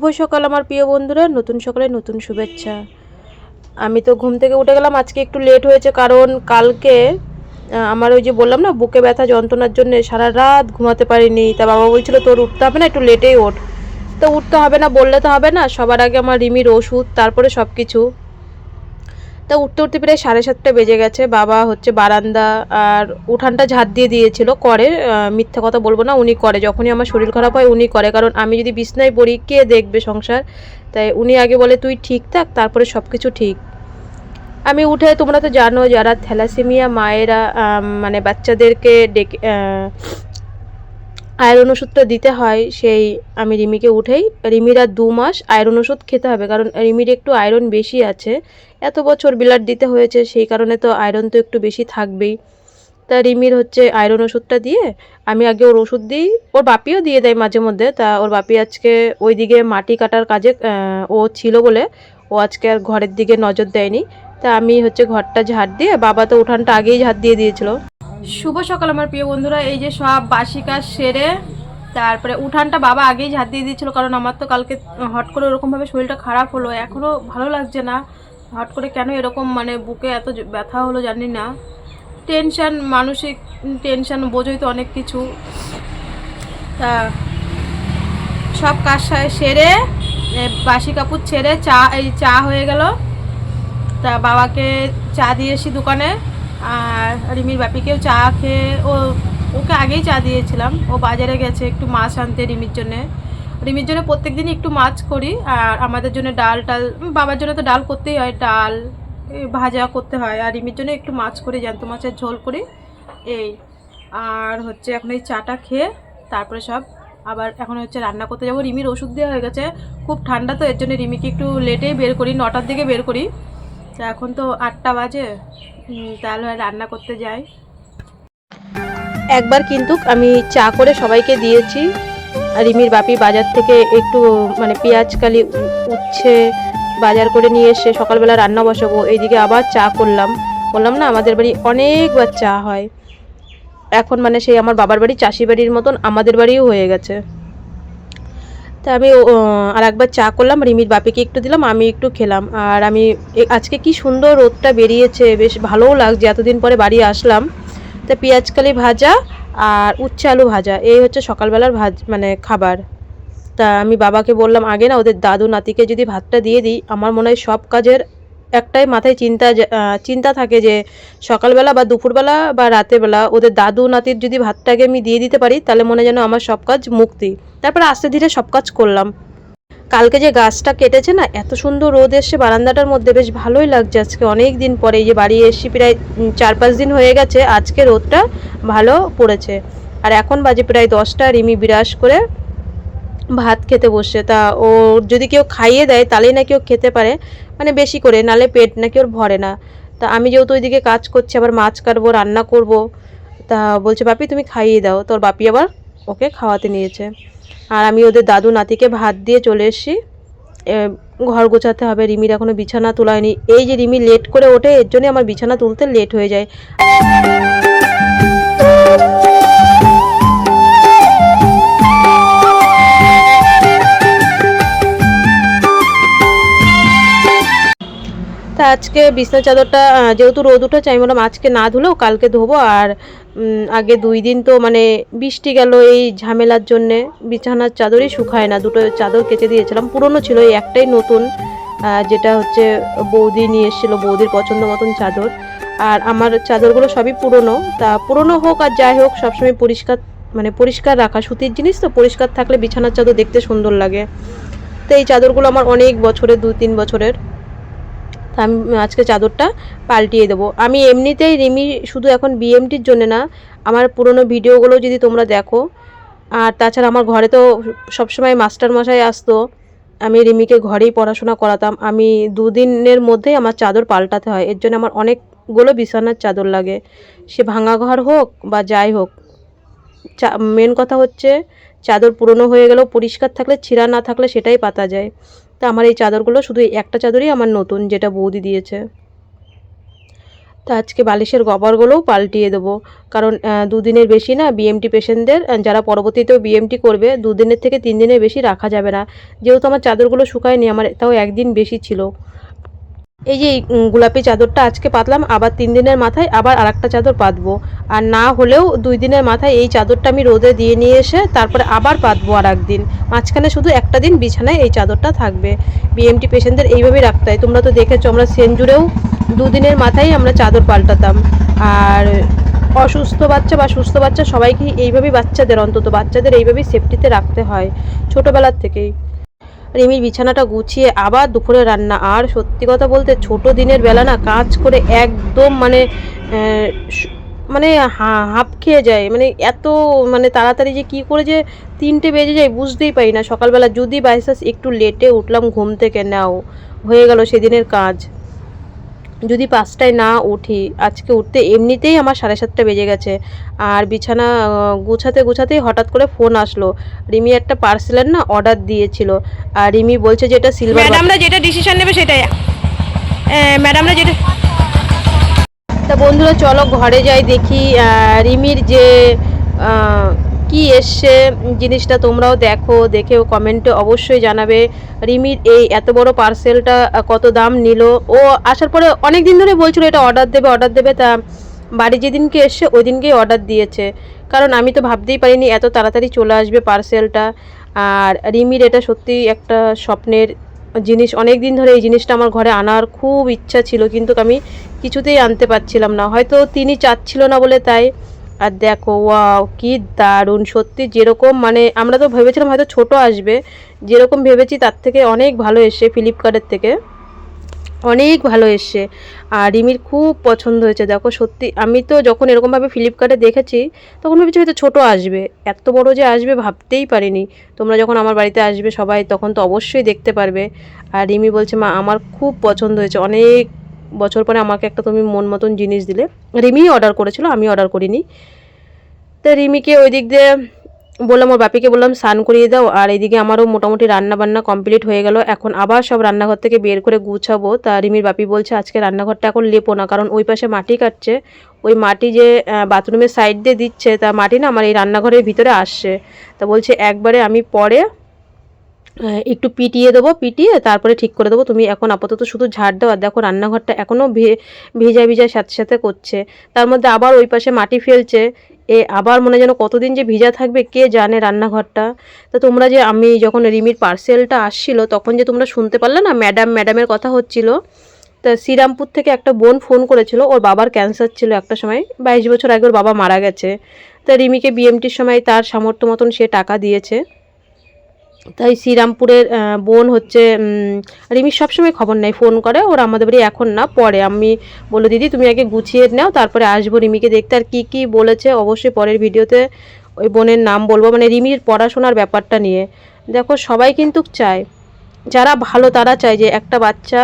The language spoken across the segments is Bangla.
শুভ সকাল আমার প্রিয় বন্ধুরা, নতুন সকালে নতুন শুভেচ্ছা। আমি তো ঘুম থেকে উঠে গেলাম, আজকে একটু লেট হয়েছে কারণ কালকে আমার ওই যে বললাম না, বুকে ব্যথা যন্ত্রণার জন্য সারা রাত ঘুমাতে পারিনি। তা বাবা বলছিল, তোর উঠতে হবে না, একটু লেটেই ওঠ। তো উঠতে হবে না, বললে তো হবে না, সবার আগে আমার রিমির ওষুধ, তারপরে সব কিছু তা উঠতে উঠতে প্রায় সাড়ে সাতটা বেজে গেছে। বাবা হচ্ছে বারান্দা আর উঠানটা ঝাঁট দিয়ে দিয়েছিল, করে মিথ্যা কথা বলব না, উনি করে। যখনই আমার শরীর খারাপ হয় উনি করে, কারণ আমি যদি বিছনায় পড়ি, কে দেখবে সংসার? তাই উনি আগে বলে, তুই ঠিক থাক, তারপরে সব কিছু ঠিক। আমি উঠে, তোমরা তো জানো, যারা থ্যালাসেমিয়া মায়েরা মানে বাচ্চাদেরকে ডেকে আয়রন ওষুধটা দিতে হয়, সেই আমি রিমিকে উঠেই, রিমিরা দু মাস আয়রন ওষুধ খেতে হবে, কারণ রিমির একটু আয়রন বেশি আছে। এত বছর বিলাট দিতে হয়েছে, সেই কারণে তো আয়রন তো একটু বেশি থাকবেই। তা রিমির হচ্ছে আয়রন ওষুধটা দিয়ে আমি আগে ওর ওষুধ দিই, ওর বাপিও দিয়ে দেয় মাঝে মধ্যে। তা ওর বাপি আজকে ওইদিকে মাটি কাটার কাজে ও ছিল বলে ও আজকে আর ঘরের দিকে নজর দেয়নি। তা আমি হচ্ছে ঘরটা ঝাড় দিয়ে, বাবা তো উঠানটা আগেই ঝাড় দিয়ে দিয়েছিল। শুভ সকাল আমার প্রিয় বন্ধুরা, এই যে সব বাসি কাজ সেরে তারপরে উঠানটা বাবা আগেই ঝাড় দিয়ে দিয়েছিল, কারণ আমার তো কালকে হট করে ওরকমভাবে শরীরটা খারাপ হলো এখনও ভালো লাগছে না। হট করে কেন এরকম মানে বুকে এত ব্যথা হলো জানি না। টেনশান, মানসিক টেনশান, বোঝোই তো অনেক কিছু। তা সব কাজ সেরে বাসি কাপড় ছেড়ে চা, এই চা হয়ে গেল। তা বাবাকে চা দিয়ে এসি দোকানে, আর রিমির বাপিকেও চা খেয়ে ও, ওকে আগেই চা দিয়েছিলাম। ও বাজারে গেছে একটু মাছ আনতে রিমির জন্যে। রিমির জন্য প্রত্যেক দিনই একটু মাছ করি, আর আমাদের জন্য ডাল টাল, বাবার জন্য তো ডাল করতেই হয়, ডাল ভাজা করতে হয়, আর রিমির জন্য একটু মাছ করি, জ্যান্ত মাছের ঝোল করি, এই। আর হচ্ছে এখন এই চাটা খেয়ে তারপরে সব আবার এখন হচ্ছে রান্না করতে যাব। রিমির ওষুধ দেওয়া হয়ে গেছে, খুব ঠান্ডা তো, এর জন্য রিমিকে একটু লেটেই বের করি, নটার দিকে বের করি। তা এখন তো আটটা বাজে তাহলে রান্না করতে যাই। একবার কিন্তু আমি চা করে সবাইকে দিয়েছি। রিমির বাপি বাজার থেকে একটু মানে পেঁয়াজ, কালি উচ্ছে বাজার করে নিয়ে এসে সকালবেলা রান্না বসাবো। এইদিকে আবার চা করলাম। বললাম, না, আমাদের বাড়ি অনেকবার চা হয়। এখন মানে সেই আমার বাবার বাড়ি, চাষি বাড়ির মতন আমাদের বাড়িও হয়ে গেছে। তা আমি আর একবার চা করলাম রিমির বাপিকে একটু দিলাম, আমি একটু খেলাম। আর আমি আজকে কি সুন্দর রোদটা বেরিয়েছে, বেশ ভালোও লাগছে। এতদিন পরে বাড়ি আসলাম। তা পেঁয়াজকালি ভাজা আর উচ্ছে আলু ভাজা, এই হচ্ছে সকালবেলার ভাজ মানে খাবার। তা আমি বাবাকে বললাম, আগে না ওদের দাদু নাতিকে যদি ভাতটা দিয়ে দিই, আমার মনে হয় সব কাজের একটাই মাথায় চিন্তা চিন্তা থাকে যে, সকালবেলা বা দুপুরবেলা বা রাতেরবেলা ওদের দাদু নাতির যদি ভাতটাকে আমি দিয়ে দিতে পারি, তাহলে মনে যেন আমার সব কাজ মুক্তি। তারপরে আস্তে ধীরে সব কাজ করলাম। কালকে যে গাছটা কেটেছে না, এত সুন্দর রোদ এসছে বারান্দাটার মধ্যে, বেশ ভালোই লাগছে আজকে অনেক দিন পরে। এই যে বাড়ি এসছি প্রায় চার পাঁচ দিন হয়ে গেছে, আজকে রোদটা ভালো পড়েছে। আর এখন বাজে প্রায় দশটা, রিমি বিরাস করে ভাত খেতে বসছে। তা ও যদি কেউ খাইয়ে দেয়, তাহলেই নাকি ও খেতে পারে। মানে বেশি করে, নালে পেট নাকি ওর ভরে না। তা আমি যেহেতু ওইদিকে কাজ করছি, আবার মাছ কাটবো, রান্না করব, তা বলছে, বাপি, তুমি খাইয়ে দাও। তোর বাপি আবার ওকে খাওয়াতে নিয়েছে। আর আমি ওদের দাদু নাতিকে ভাত দিয়ে চলে এসেছি। ঘর গোছাতে হবে। রিমির এখনও বিছানা তোলায়নি এই যে রিমি লেট করে ওঠে, এর জন্য আমার বিছানা তুলতে লেট হয়ে যায়। তা আজকে বিছনা চাদরটা যেহেতু রোদ উঠেছে, আমি বললাম আজকে না ধুলেও কালকে ধোবো। আর আগে দুই দিন তো মানে বৃষ্টি গেল এই ঝামেলার জন্যে। বিছানার চাদরই শুকায় না, দুটো চাদর কেচে দিয়েছিলাম। পুরনো ছিল, এই একটাই নতুন যেটা হচ্ছে বৌদি নিয়ে এসেছিল, বৌদির পছন্দ মতন চাদর। আর আমার চাদরগুলো সবই পুরনো। তা পুরনো হোক আর যাই হোক, সবসময় পরিষ্কার মানে পরিষ্কার রাখা। সুতির জিনিস তো, পরিষ্কার থাকলে বিছানার চাদর দেখতে সুন্দর লাগে। তো এই চাদরগুলো আমার অনেক বছরের দু তিন বছরের। তা আমি আজকে চাদরটা পাল্টিয়ে দেবো। আমি এমনিতেই রিমি শুধু এখন বিএমটির জন্য না, আমার পুরনো ভিডিওগুলো যদি তোমরা দেখো, আর তাছাড়া আমার ঘরে তো সবসময় মাস্টার মশাই আসতো, আমি রিমিকে ঘরেই পড়াশোনা করাতাম। আমি দুদিনের মধ্যেই আমার চাদর পাল্টাতে হয়, এর জন্য আমার অনেকগুলো বিছানার চাদর লাগে। সে ভাঙা ঘর হোক বা যাই হোক, চা, মেন কথা হচ্ছে চাদর পুরনো হয়ে গেলেও পরিষ্কার থাকলে, ছিঁড়া না থাকলে সেটাই পাতা যায়। তা আমার এই চাদরগুলো শুধু একটা চাদরই আমার নতুন, যেটা বৌদি দিয়েছে। তা আজকে বালিশের গবরগুলোও পাল্টিয়ে দেবো, কারণ দুদিনের বেশি না বিএমটি পেশেন্টদের যারা পরবর্তীতেও বিএমটি করবে, দুদিনের থেকে তিন দিনের বেশি রাখা যাবে না। যেহেতু আমার চাদরগুলো শুকায়নি, আমার তাও একদিন বেশি ছিল। এই যে গোলাপি চাদরটা আজকে পাতলাম, আবার তিন দিনের মাথায় আবার আরেকটা চাদর পাতবো। আর না হলেও দুই দিনের মাথায় এই চাদরটা আমি রোদে দিয়ে নিয়ে এসে তারপরে আবার পাতবো আর একদিন। মাঝখানে শুধু একটা দিন বিছানায় এই চাদরটা থাকবে। বিএমটি পেশেন্টদের এইভাবেই রাখতে হয়। তোমরা তো দেখেছ, আমরা সেঞ্জুরেও দুদিনের মাথায় আমরা চাদর পাল্টাতাম। আর অসুস্থ বাচ্চা বা সুস্থ বাচ্চা সবাইকে এইভাবেই বাচ্চাদের, অন্তত বাচ্চাদের এইভাবেই সেফটিতে রাখতে হয়, ছোটোবেলার থেকেই। রিমির বিছানাটা গুছিয়ে আবার দুপুরে রান্না। আর সত্যি কথা বলতে ছোট দিনের বেলা না কাজ করে একদম মানে মানে হাঁপ খেয়ে যায়। মানে এত মানে তাড়াতাড়ি যে কি করে যে তিনটে বেজে যায় বুঝতেই পারি না। সকালবেলা যদি বাইসাস একটু লেটে উঠলাম ঘুম থেকে, নাও, হয়ে গেল সেদিনের কাজ। যদি পাঁচটায় না উঠি আজকে উঠতে এমনিতেই আমার সাড়ে সাতটা বেজে গেছে। আর বিছানা গুছাতে গুছাতেই হঠাৎ করে ফোন আসলো। রিমি একটা পার্সেলের না অর্ডার দিয়েছিল। আর রিমি বলছে যে এটা সিলভার ম্যাডামরা যেটা ডিসিশন নেবে সেটাই। ম্যাডামরা যেটা তা বন্ধুরা চলো ঘরে যাই দেখি রিমির যে কি এসছে, জিনিসটা তোমরাও দেখো, দেখেও কমেন্টে অবশ্যই জানাবে। রিমির এই এত বড় পার্সেলটা কত দাম নিল? ও আসার পরে অনেক দিন ধরে বলছিল এটা অর্ডার দেবে অর্ডার দেবে, তা বাড়ি যেদিনকে এসছে ওই দিনকেই অর্ডার দিয়েছে। কারণ আমি তো ভাবতেই পারিনি এত তাড়াতাড়ি চলে আসবে পার্সেলটা আর রিমির এটা সত্যি একটা স্বপ্নের জিনিস। অনেক দিন ধরে এই জিনিসটা আমার ঘরে আনার খুব ইচ্ছা ছিল, কিন্তু আমি কিছুতেই আনতে পারছিলাম না। হয়তো তিনি চাচ্ছিল না বলে তাই আর দেখো ওয়াও কি দারুণ। সত্যি যেরকম মানে আমরা তো ভেবেছিলাম হয়তো ছোট আসবে, যেরকম ভেবেছি তার থেকে অনেক ভালো এসছে ফ্লিপকার্টের থেকে। অনেক ভালো এসছে। আর রিমির খুব পছন্দ হয়েছে, দেখো, সত্যি। আমি তো যখন এরকমভাবে ফ্লিপকার্টে দেখেছি, তখন ভেবেছি হয়তো ছোটো আসবে। এত বড় যে আসবে ভাবতেই পারিনি। তোমরা যখন আমার বাড়িতে আসবে সবাই, তখন তো অবশ্যই দেখতে পারবে। আর রিমি বলছে, মা, আমার খুব পছন্দ হয়েছে, অনেক বছর পরে আমাকে একটা তুমি মন মতন জিনিস দিলে। রিমি অর্ডার করেছিল, আমি অর্ডার করিনি। তো রিমিকে ওই দিক দিয়ে বললাম, ওর বাপিকে বললাম, স্নান করিয়ে দাও। আর এইদিকে আমারও মোটামুটি রান্না বান্না কমপ্লিট হয়ে গেল। এখন আবার সব রান্নাঘর থেকে বের করে গুছাবো। তা রিমির বাপি বলছে, আজকে রান্নাঘরটা এখন লেপো না, কারণ ওই পাশে মাটি কাটছে। ওই মাটি যে বাথরুমের সাইড দিয়ে দিচ্ছে, তা মাটি না আমার এই রান্নাঘরের ভিতরে আসছে। তা বলছে, একবারে আমি পরে একটু পিটিয়ে দেবো, পিটিয়ে তারপরে ঠিক করে দেবো। তুমি এখন আপাতত শুধু ঝাড় দাও। আর দেখো, রান্নাঘরটা এখনও ভেজা ভিজা সাথে সাথে করছে। তার মধ্যে আবার ওই পাশে মাটি ফেলছে। এ আবার মনে যেন কতদিন যে ভিজা থাকবে, কে জানে রান্নাঘরটা। তা তোমরা যে, আমি যখন রিমির পার্সেলটা আসছিল, তখন যে তোমরা শুনতে পারলে না, ম্যাডাম, ম্যাডামের কথা হচ্ছিল। তা শ্রীরামপুর থেকে একটা বোন ফোন করেছিল, ওর বাবার ক্যান্সার ছিল একটা সময়, বাইশ বছর আগে ওর বাবা মারা গেছে। তা রিমিকে বিএমটির সময় তার সামর্থ্য মতন সে টাকা দিয়েছে। তাই শ্রীরামপুরের বোন হচ্ছে রিমির সবসময় খবর নেয়, ফোন করে, ওরা আমাদের বাড়ি এখন না, পরে। আমি বলল, দিদি, তুমি আগে গুছিয়ে নাও, তারপরে আসব রিমিকে দেখতে। আর কী কী বলেছে, অবশ্যই পরের ভিডিওতে ওই বোনের নাম বলব মানে রিমির পড়াশোনার ব্যাপারটা নিয়ে। দেখো, সবাই কিন্তু চায়, যারা ভালো তারা চায় যে একটা বাচ্চা,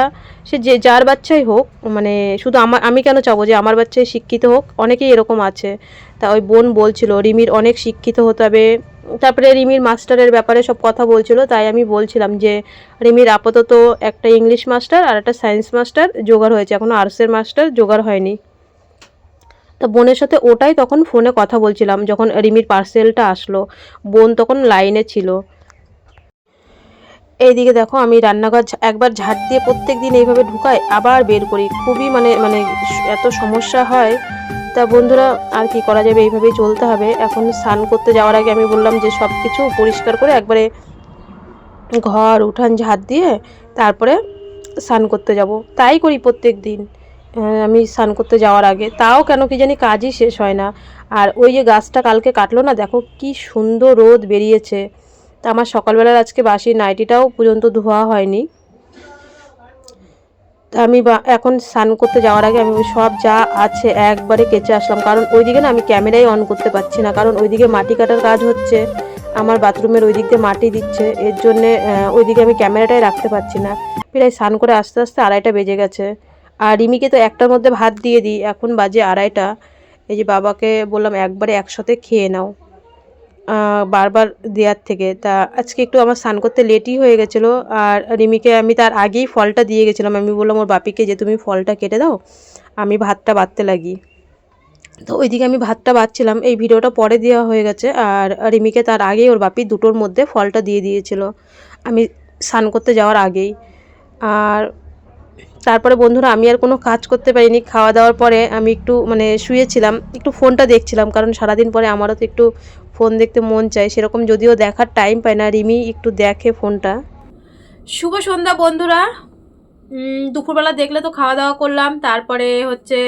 সে যে যার বাচ্চাই হোক মানে শুধু আমার আমি কেন চাবো যে আমার বাচ্চাই শিক্ষিত হোক? অনেকেই এরকম আছে। তা ওই বোন বলছিল, রিমির অনেক শিক্ষিত হতে হবে। তারপরে রিমির মাস্টারের ব্যাপারে সব কথা বলছিল, তাই আমি বলছিলাম যে, রিমির আপাতত একটা ইংলিশ মাস্টার আর একটা সায়েন্স মাস্টার জোগাড় হয়েছে এখনও আর্টসের মাস্টার জোগাড় হয়নি। তা বোনের সাথে ওটাই তখন ফোনে কথা বলছিলাম, যখন রিমির পার্সেলটা আসলো, বোন তখন লাইনে ছিল। এইদিকে দেখো, আমি রান্নাঘর একবার ঝাড় দিয়ে প্রত্যেক দিন এইভাবে ঢুকাই, আবার বের করি, খুবই মানে মানে এত সমস্যা হয়। তা বন্ধুরা, আর কি করা যাবে? এইভাবেই চলতে হবে। এখন স্নান করতে যাওয়ার আগে আমি বললাম যে সব কিছু পরিষ্কার করে একবারে ঘর, উঠান ঝাড় দিয়ে তারপরে স্নান করতে যাব। তাই করি প্রত্যেক দিন আমি স্নান করতে যাওয়ার আগে। তাও কেন কি জানি কাজই শেষ হয় না। আর ওই যে গাছটা কালকে কাটলো না, দেখো কি সুন্দর রোদ বেরিয়েছে। তা আমার সকালবেলার আজকে বাসি নাইটিটাও পর্যন্ত ধোয়া হয়নি। তা আমি এখন স্নান করতে যাওয়ার আগে আমি সব যা আছে একবারে কেচে আসলাম। কারণ ওইদিকে না আমি ক্যামেরাই অন করতে পারছি না। কারণ ওইদিকে মাটি কাটার কাজ হচ্ছে, আমার বাথরুমের ওই দিক দিয়ে মাটি দিচ্ছে, এর জন্যে ওইদিকে আমি ক্যামেরাটাই রাখতে পারছি না। প্রায় স্নান করে আস্তে আস্তে আড়াইটা বেজে গেছে। আর রিমিকে তো একটার মধ্যে ভাত দিয়ে দিই, এখন বাজে আড়াইটা। এই যে বাবাকে বললাম একবারে একসাথে খেয়ে নাও। বারবার দেওয়ার থেকে। তা আজকে একটু আমার স্নান করতে লেটই হয়ে গেছিল আর রিমিকে আমি তার আগেই ফলটা দিয়ে গেছিলাম। আমি বললাম, ওর বাপিকে যে তুমি ফলটা কেটে দাও, আমি ভাতটা বাড়তে লাগি। তো ওইদিকে আমি ভাতটা বাড়ছিলাম। এই ভিডিওটা পরে দেওয়া হয়ে গেছে আর রিমিকে তার আগেই ওর বাপি দুটোর মধ্যে ফলটা দিয়ে দিয়েছিল। আমি স্নান করতে যাওয়ার আগেই। আর তারপরে বন্ধুরা, আমি আর কোনো কাজ করতে পারিনি। খাওয়া দাওয়ার পরে আমি একটু মানে শুয়েছিলাম, একটু ফোনটা দেখছিলাম, কারণ সারাদিন পরে আমারও তো একটু ফোন দেখতে মন চায়, সেরকম যদিও দেখার টাইম পায় না। রিমি, একটু দেখে ফোনটা। শুভ সন্ধ্যা বন্ধুরা। দুপুরবেলা দেখলে তো খাওয়া দাওয়া করলাম, তারপরে হচ্ছে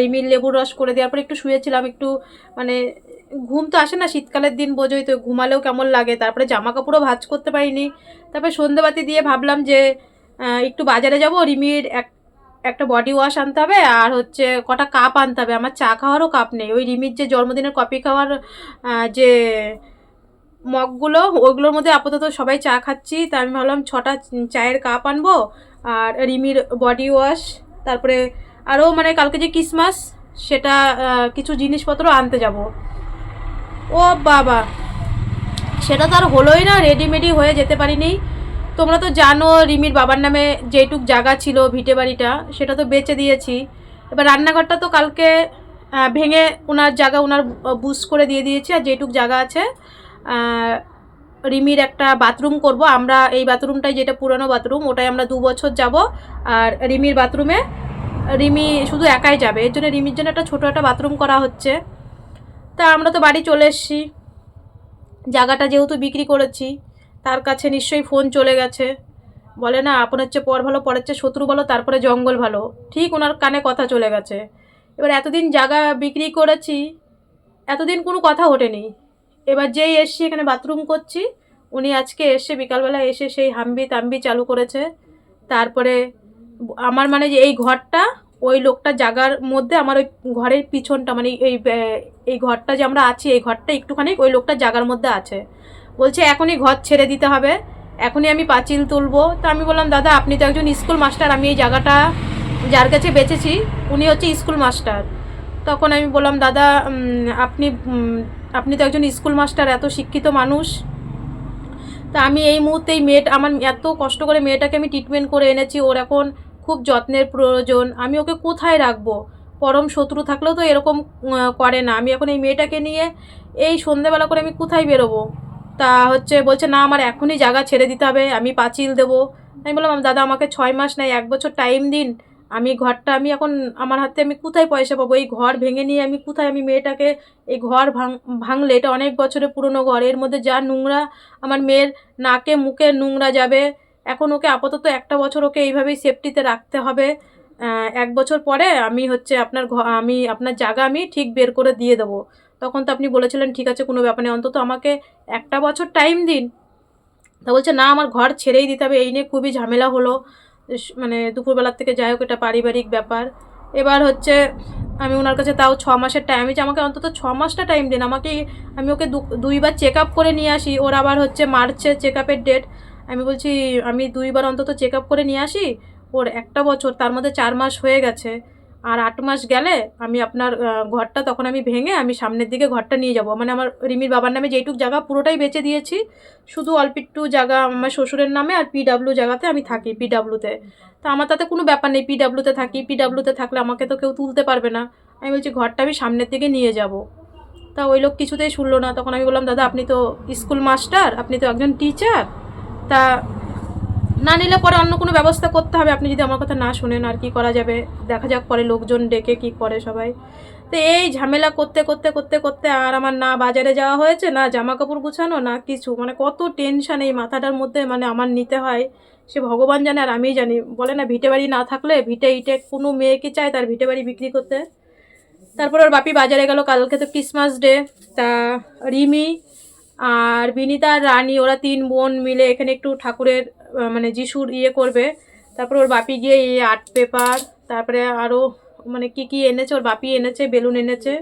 রিমির লেবুর রস করে দেওয়ার পরে একটু শুয়েছিলাম, একটু মানে ঘুম তো আসে না, শীতকালের দিন বোঝোই তো, ঘুমালেও কেমন লাগে, তারপরে জামা কাপড়ও ভাজ করতে পারিনি। তারপরে সন্ধ্যেবাতি দিয়ে ভাবলাম যে একটু বাজারে যাব, রিমির এক একটা বডি ওয়াশ আনতে হবে আর হচ্ছে কটা কাপ আনতে হবে। আমার চা খাওয়ারও কাপ নেই। ওই রিমির যে জন্মদিনের কফি খাওয়ার যে মগগুলো, ওইগুলোর মধ্যে আপাতত সবাই চা খাচ্ছি। তা আমি ভাবলাম ছটা চায়ের কাপ আনব আর রিমির বডি ওয়াশ তারপরে আরও মানে কালকে যে ক্রিসমাস সেটা কিছু জিনিসপত্র আনতে যাব। ও বাবা! সেটা তো আর হলোই না। রেডিমেডি হয়ে যেতে পারিনি। তোমরা তো জানো রিমির বাবার নামে যেটুক জায়গা ছিল ভিটে বাড়িটা, সেটা তো বেচে দিয়েছি। এবার রান্নাঘরটা তো কালকে ভেঙে ওনার জায়গা ওনার বুস করে দিয়ে দিয়েছি আর যেটুক জায়গা আছে রিমির একটা বাথরুম করব। আমরা এই বাথরুমটাই যেটা পুরনো বাথরুম, ওটাই আমরা দু বছর যাব আর রিমির বাথরুমে। রিমি শুধু একাই যাবে, এর জন্য রিমির জন্য একটা ছোটো একটা বাথরুম করা হচ্ছে। তা আমরা তো বাড়ি চলে এসেছি। জায়গাটা যেহেতু বিক্রি করেছি তার কাছে নিশ্চয়ই ফোন চলে গেছে। বলে, না আপন হচ্ছে পর ভালো, পরের হচ্ছে শত্রু ভালো, তারপরে জঙ্গল ভালো। ঠিক ওনার কানে কথা চলে গেছে। এবার এতদিন জায়গা বিক্রি করেছি, এতদিন কোনো কথা ওঠেনি। এবার যেই এসছি, এখানে বাথরুম করছি, উনি আজকে এসে বিকালবেলা এসে সেই হাম্বি তাম্বি চালু করেছে। তারপরে আমার মানে যে এই ঘরটা, ওই লোকটা জাগার মধ্যে আমার ওই ঘরের পিছনটা মানে এই এই ঘরটা যে আমরা আছি, এই ঘরটা একটুখানি ওই লোকটা জাগার মধ্যে আছে। বলছে, এখনই ঘর ছেড়ে দিতে হবে। এখনই আমি পাঁচিল তুলবো। তা আমি বললাম, দাদা, আপনি তো একজন স্কুল মাস্টার, আমি এই জায়গাটা যার কাছে বেঁচেছি, উনি হচ্ছে স্কুল মাস্টার। তখন আমি বললাম, দাদা আপনি আপনি তো একজন স্কুল মাস্টার, এত শিক্ষিত মানুষ। তা আমি এই মুহূর্তে এই মেয়েটা, আমার এত কষ্ট করে মেয়েটাকে আমি ট্রিটমেন্ট করে এনেছি, ওর এখন খুব যত্নের প্রয়োজন। আমি ওকে কোথায় রাখব? পরম শত্রু থাকলেও তো এরকম করে না। আমি এখন এই মেয়েটাকে নিয়ে এই সন্ধেবেলা করে আমি কোথায় বেরোবো? তা হচ্ছে বলছে, না, আমার এখনই জায়গা ছেড়ে দিতে হবে, আমি পাঁচিল দেবো। আমি বললাম দাদা, আমাকে ছয় মাস নাই, এক বছর টাইম দিন। আমি ঘরটা, আমি এখন, আমার হাতে আমি কোথায় পয়সা পাবো? এই ঘর ভেঙে নিয়ে আমি কোথায়, আমি মেয়েটাকে এই ঘর ভাঙ, ভাঙলে, এটা অনেক বছরের পুরনো ঘর। এর মধ্যে যা নোংরা, আমার মেয়ের নাকে, মুখে নোংরা যাবে। এখন ওকে আপাতত একটা বছর ওকে এইভাবেই সেফটিতে রাখতে হবে। এক বছর পরে আমি হচ্ছে আপনার আমি, আপনার জায়গা আমি ঠিক বের করে দিয়ে দেবো। তখন তো আপনি বলেছিলেন, ঠিক আছে, কোনো ব্যাপার নেই, অন্তত আমাকে একটা বছর টাইম দিন। তা বলছে, না, আমার ঘর ছেড়েই দিতে হবে, এই নিয়ে খুবই ঝামেলা হলো। মানে দুপুরবেলার থেকে যাই হোক, এটা পারিবারিক ব্যাপার। এবার হচ্ছে, আমি ওনার কাছে তাও ছ মাসের টাইম যে আমাকে অন্তত ছ মাসটা টাইম দিন, আমাকে আমি ওকে দুইবার চেক আপ করে নিয়ে আসি, ওর আবার হচ্ছে মার্চে চেক আপের ডেট আমি বলছি, আমি দুইবার অন্তত চেক আপ করে নিয়ে আসি, ওর একটা বছর, তার মধ্যে চার মাস হয়ে গেছে। আর আট মাস গেলে আমি আপনার ঘরটা তখন আমি ভেঙে আমি সামনের দিকে ঘরটা নিয়ে যাব। মানে আমার রিমির বাবার নামে যেইটুক জায়গা পুরোটাই বেচে দিয়েছি। শুধু অল্প একটু জায়গা আমার শ্বশুরের নামে আর পিডাব্লিউ জায়গাতে আমি থাকি পিডাব্লিউতে তা। আমার তাতে কোনো ব্যাপার নেই পিডাব্লিউতে থাকি। পিডাব্লিউতে থাকলে আমাকে তো কেউ তুলতে পারবে না। আমি বলছি, ঘরটা আমি সামনের দিকে নিয়ে যাব। তা ওই লোক কিছুতেই শুনলো না। তখন আমি বললাম, দাদা, আপনি তো স্কুল মাস্টার, আপনি তো একজন টিচার। তা না নিলে পরে অন্য কোনো ব্যবস্থা করতে হবে। আপনি যদি আমার কথা না শুনেন আর কি করা যাবে? দেখা যাক পরে লোকজন ডেকে কি করে সবাই। তো এই ঝামেলা করতে করতে করতে করতে আর আমার না বাজারে যাওয়া হয়েছে, না জামা কাপড় গুছানো, না কিছু। মানে কত টেনশান এই মাথাটার মধ্যে মানে আমার নিতে হয়। সে ভগবান জানে আর আমিই জানি। বলে না ভিটে বাড়ি না থাকলে ভিটে ইটে কোনো মেয়েকে চায় তার ভিটে বাড়ি বিক্রি করতে? তারপর ওর বাপি বাজারে গেল, কালকে তো ক্রিসমাস ডে তা রিমি আর বিনিতা আর রানী, ওরা তিন বোন মিলে এখানে একটু ঠাকুরের মানে যিশুর ইয়ে করবে। তারপর ওর বাপি গিয়ে এই আর্ট পেপার, তারপরে আরও মানে কি কি এনেছে, ওর বাপি এনেছে, বেলুন এনেছে।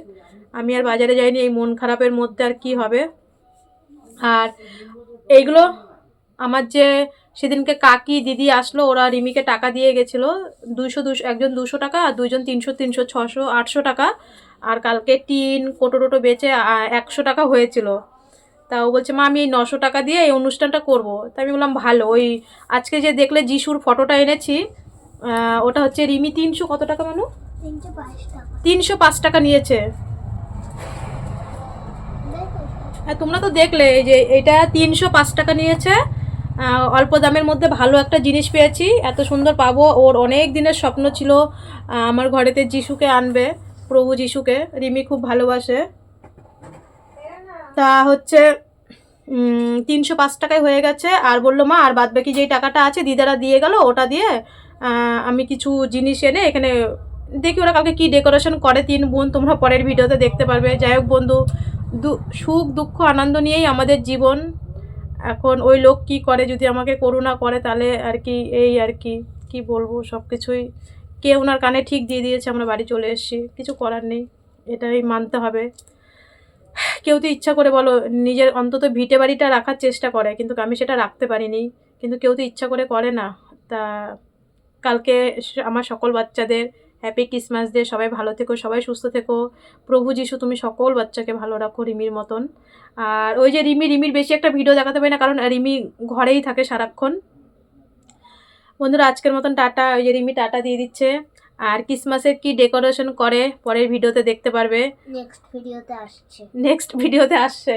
আমি আর বাজারে যাইনি, এই মন খারাপের মধ্যে আর কি হবে। আর এইগুলো আমার যে সেদিনকে কাকি দিদি আসলো, ওরা রিমিকে টাকা দিয়ে গেছিল দুশো দুশো, একজন দুশো টাকা আর দুজন তিনশো তিনশো, ছশো, আটশো টাকা। আর কালকে টিন, কোটো টোটো বেচে একশো টাকা হয়েছিল। তা ও বলছে মা আমি এই নশো টাকা দিয়ে এই অনুষ্ঠানটা করব। তা আমি বললাম ভালো ওই আজকে যে দেখলে যিশুর ফটোটা এনেছি ওটা হচ্ছে রিমি তিনশো কত টাকা মানু? তিনশো পাঁচ টাকা। নিয়েছে। হ্যাঁ তোমরা তো দেখলে এই যে এটা তিনশো পাঁচ টাকা নিয়েছে। অল্প দামের মধ্যে ভালো একটা জিনিস পেয়েছি। এত সুন্দর পাবো ওর অনেক দিনের স্বপ্ন ছিল আমার ঘরেতে যিশুকে আনবে প্রভু যিশুকে। রিমি খুব ভালোবাসে। তা হচ্ছে তিনশো পাঁচ টাকায় হয়ে গেছে। আর বলল, মা, আর বাদ বাকি যেই টাকাটা আছে, দিদারা দিয়ে গেল, ওটা দিয়ে আমি কিছু জিনিস এনে এখানে, দেখি ওরা কালকে কি ডেকোরেশন করে তিন বোন, তোমরা পরের ভিডিওতে দেখতে পারবে। যাই হোক বন্ধু সুখ, দুঃখ, আনন্দ নিয়েই আমাদের জীবন। এখন ওই লোক কি করে, যদি আমাকে করুণা করে, তাহলে আর কি, এই আর কি কি বলব সব কিছুই কে ওনার কানে ঠিক দিয়ে দিয়েছে, আমরা বাড়ি চলে এসেছি, কিছু করার নেই, এটাই মানতে হবে। কেউ তো ইচ্ছা করে বলো, নিজের অন্তত ভিটে বাড়িটা রাখার চেষ্টা করে, কিন্তু আমি সেটা রাখতে পারিনি। কিন্তু কেউ তো ইচ্ছা করে করে না। তা কালকে আমার সকল বাচ্চাদের হ্যাপি ক্রিসমাস ডে সবাই ভালো থেকো, সবাই সুস্থ থেকো। প্রভু যিশু, তুমি সকল বাচ্চাকে ভালো রাখো রিমির মতন। আর ওই যে রিমি, রিমির বেশি একটা ভিডিও দেখাতে পারি না, কারণ রিমি ঘরেই থাকে সারাক্ষণ। বন্ধুরা, আজকের মতন টাটা, ওই যে রিমি টাটা দিয়ে দিচ্ছে। আর ক্রিসমাসের কি ডেকোরেশন করে? পরের ভিডিওতে দেখতে পারবে। নেক্সট ভিডিওতে আসছে। নেক্সট ভিডিওতে আসছে।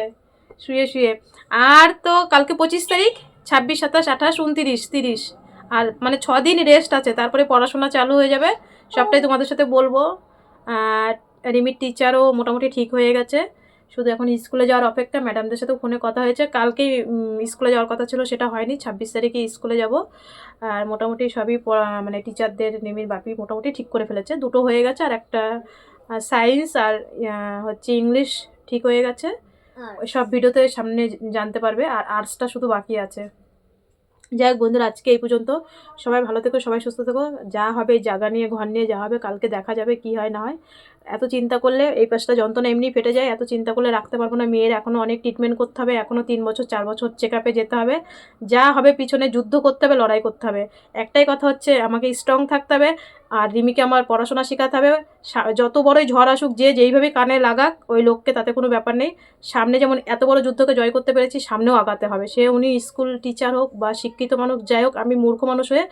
শুয়ে শুয়ে। আর তো কালকে পঁচিশ তারিখ? ছাব্বিশ সাতাশ আঠাশ উনত্রিশ তিরিশ। আর মানে ছ দিন রেস্ট আছে। তারপরে পড়াশোনা চালু হয়ে যাবে। সবটাই তোমাদের সাথে বলব। আর রিমির টিচারও মোটামুটি ঠিক হয়ে গেছে। শুধু এখন স্কুলে যাওয়ার অপেক্ষা ম্যাডামদের সাথেও ফোনে কথা হয়েছে। কালকেই স্কুলে যাওয়ার কথা ছিল সেটা হয়নি। ছাব্বিশ তারিখে স্কুলে যাব। আর মোটামুটি সবই পড়া- মানে টিচারদের রিমির বাপি মোটামুটি ঠিক করে ফেলেছে। দুটো হয়ে গেছে আর একটা সায়েন্স আর হচ্ছে ইংলিশ ঠিক হয়ে গেছে। সব ভিডিওতে সামনে জানতে পারবে আর আর্টসটা শুধু বাকি আছে। যাই হোক বন্ধুরা আজকে এই পর্যন্ত। সবাই ভালো থেকো সবাই সুস্থ থেকো। যা হবে জায়গা নিয়ে ঘর নিয়ে যা হবে কালকে দেখা যাবে কি হয় না হয়। এত চিন্তা করলে এই পাশটা যন্ত্রণা এমনি ফেটে যায়, এত চিন্তা করলে রাখতে পারব না। মেয়ের এখনও অনেক ট্রিটমেন্ট করতে হবে এখনও তিন বছর, চার বছর চেক আপে যেতে হবে। যা হবে পিছনে যুদ্ধ করতে হবে, লড়াই করতে হবে। একটাই কথা হচ্ছে, আমাকে স্ট্রং থাকতে হবে আর রিমিকে আমার পড়াশোনা শেখাতে হবে। যত বড়ই ঝড় আসুক, যে যেইভাবে কানে লাগাক, ওই লোককে তাতে কোনো ব্যাপার নেই। সামনে যেমন এত বড় যুদ্ধকে জয় করতে পেরেছি, সামনেও আগাতে হবে। সে উনি স্কুল টিচার হোক বা শিক্ষিত মানুষ, যাই হোক, আমি মূর্খ মানুষ হয়ে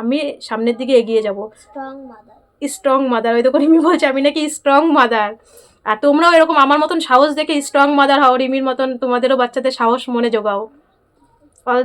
আমি সামনের দিকে এগিয়ে যাব। স্ট্রং মাদার স্ট্রং মাদার ওই তো রিমি বলছে, আমি নাকি স্ট্রং মাদার আর তোমরাও এরকম আমার মতন সাহস দেখে স্ট্রং মাদার হও, রিমির মতন তোমাদেরও বাচ্চাদের সাহস মনে জোগাও। অল